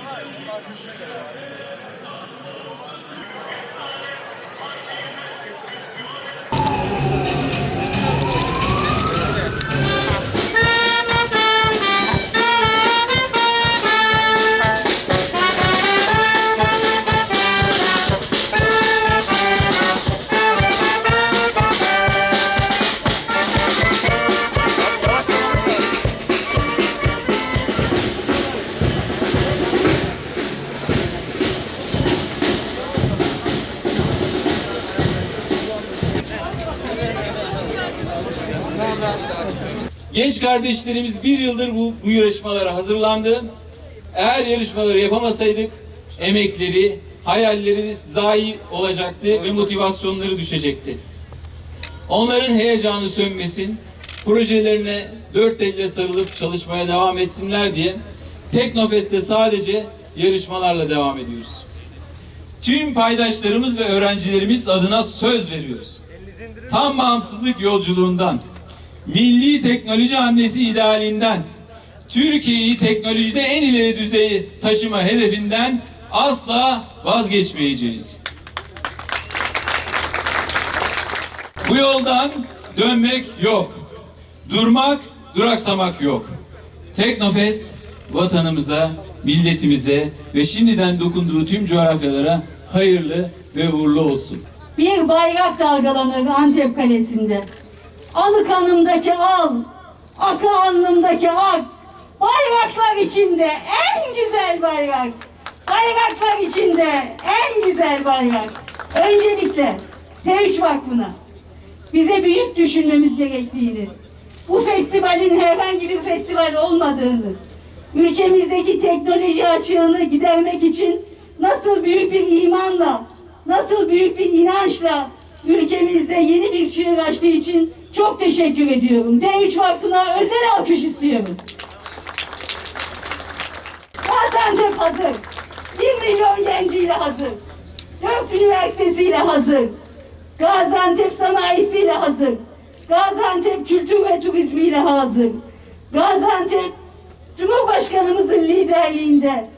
var. Genç kardeşlerimiz bir yıldır bu, bu yarışmalara hazırlandı. Eğer yarışmaları yapamasaydık emekleri, hayalleri zayi olacaktı ve motivasyonları düşecekti. Onların heyecanı sönmesin, projelerine dört elle sarılıp çalışmaya devam etsinler diye Teknofest'te sadece yarışmalarla devam ediyoruz. Tüm paydaşlarımız ve öğrencilerimiz adına söz veriyoruz. Tam bağımsızlık yolculuğundan, milli teknoloji hamlesi idealinden, Türkiye'yi teknolojide en ileri düzeyi taşıma hedefinden asla vazgeçmeyeceğiz. Bu yoldan dönmek yok. Durmak, duraksamak yok. Teknofest vatanımıza, milletimize ve şimdiden dokunduğu tüm coğrafyalara hayırlı ve uğurlu olsun. Bir bayrak dalgalanır Antep Kalesi'nde. Alı kanımdaki al, akı alnımdaki ak. Bayraklar içinde en güzel bayrak. Bayraklar içinde en güzel bayrak. Öncelikle T3 Vakfı'na bize büyük düşünmemiz gerektiğini, bu festivalin herhangi bir festival olmadığını, ülkemizdeki teknoloji açığını gidermek için nasıl büyük bir imanla, nasıl büyük bir inançla ülkemizde yeni bir çığır açtığı için çok teşekkür ediyorum. D3 Vakfı'na özel alkış istiyorum. Gaziantep hazır. 1 milyon genciyle hazır. 4 üniversitesiyle hazır. Gaziantep sanayisiyle hazır. Gaziantep kültür ve turizmiyle hazır. Gaziantep Cumhurbaşkanımızın liderliğinde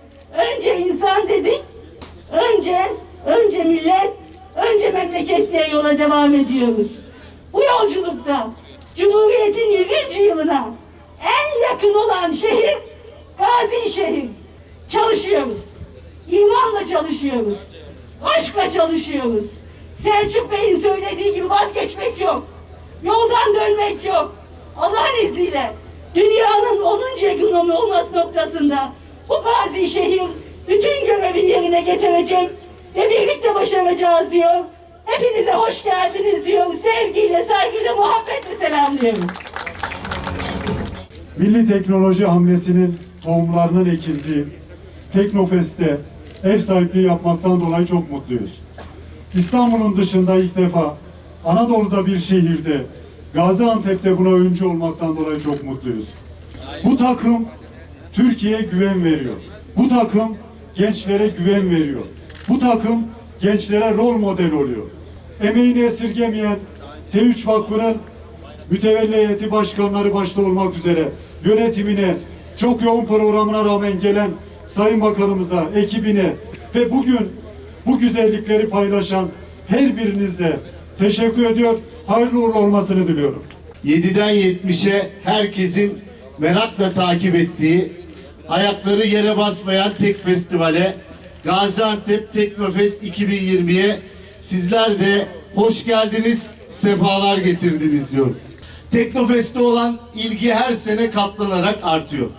önce insan dedik, önce önce millet, önce memleket diye yola devam ediyoruz. Yolculukta Cumhuriyet'in 100. yılına en yakın olan şehir Gazi şehir. Çalışıyoruz. İmanla çalışıyoruz. Aşkla çalışıyoruz. Selçuk Bey'in söylediği gibi vazgeçmek yok. Yoldan dönmek yok. Allah'ın izniyle dünyanın 10. ekonomi olması noktasında bu gazi şehir bütün görevini yerine getirecek ve birlikte başaracağız diyor. Hepinize hoş geldiniz diyor. Sevgiyle, saygıyla, muhabbetle selamlıyorum. Milli teknoloji hamlesinin tohumlarının ekildiği Teknofest'te ev sahipliği yapmaktan dolayı çok mutluyuz. İstanbul'un dışında ilk defa Anadolu'da bir şehirde Gaziantep'te buna öncü olmaktan dolayı çok mutluyuz. Bu takım Türkiye'ye güven veriyor. Bu takım gençlere güven veriyor. Bu takım gençlere rol model oluyor. Emeğini esirgemeyen T3 Vakfı'nın mütevelli heyeti başkanları başta olmak üzere yönetimine, çok yoğun programına rağmen gelen Sayın Bakanımıza, ekibine ve bugün bu güzellikleri paylaşan her birinize teşekkür ediyor. Hayırlı uğurlu olmasını diliyorum. 7'den 70'e herkesin merakla takip ettiği, ayakları yere basmayan tek festivale, Gaziantep Teknofest 2020'ye sizler de hoş geldiniz, sefalar getirdiniz diyorum. Teknofest'te olan ilgi her sene katlanarak artıyor.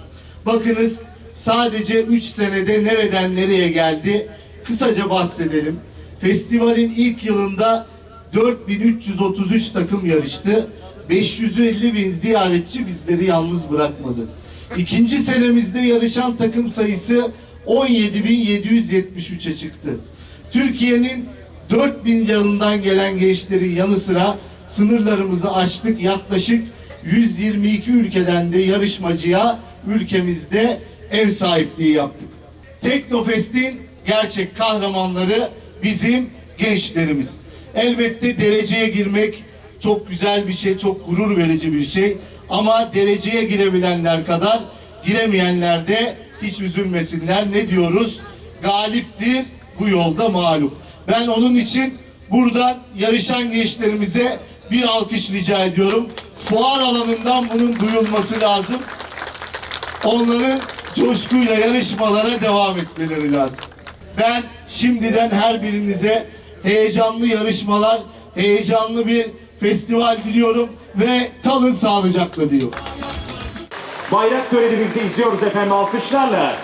Bakınız sadece 3 senede nereden nereye geldi kısaca bahsedelim. Festivalin ilk yılında 4333 takım yarıştı. 550 bin ziyaretçi bizleri yalnız bırakmadı. İkinci senemizde yarışan takım sayısı 17.773'e çıktı. Türkiye'nin 4000 yanından gelen gençlerin yanı sıra sınırlarımızı açtık. Yaklaşık 122 ülkeden de yarışmacıya ülkemizde ev sahipliği yaptık. Teknofest'in gerçek kahramanları bizim gençlerimiz. Elbette dereceye girmek çok güzel bir şey, çok gurur verici bir şey. Ama dereceye girebilenler kadar giremeyenler de hiç üzülmesinler. Ne diyoruz? Galiptir bu yolda mağlup. Ben onun için buradan yarışan gençlerimize bir alkış rica ediyorum. Fuar alanından bunun duyulması lazım. Onların coşkuyla yarışmalara devam etmeleri lazım. Ben şimdiden her birinize heyecanlı yarışmalar, heyecanlı bir festival diliyorum ve kalın sağlıcakla diyorum. Bayrak törenimizi izliyoruz efendim alkışlarla.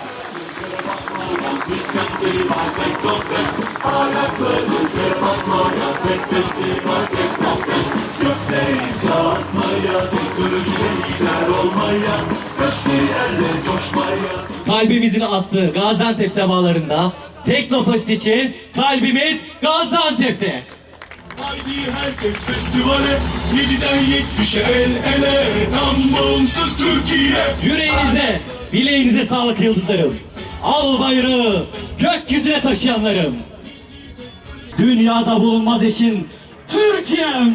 kalbimizin attığı Gaziantep semalarında Teknofest için kalbimiz Gaziantep'te. Haydi herkes festivale 7'den 70'e el ele Tam bağımsız Türkiye Yüreğinize, bileğinize sağlık yıldızlarım. Al bayrağı gökyüzüne taşıyanlarım. Dünyada bulunmaz eşin Türkiye'm.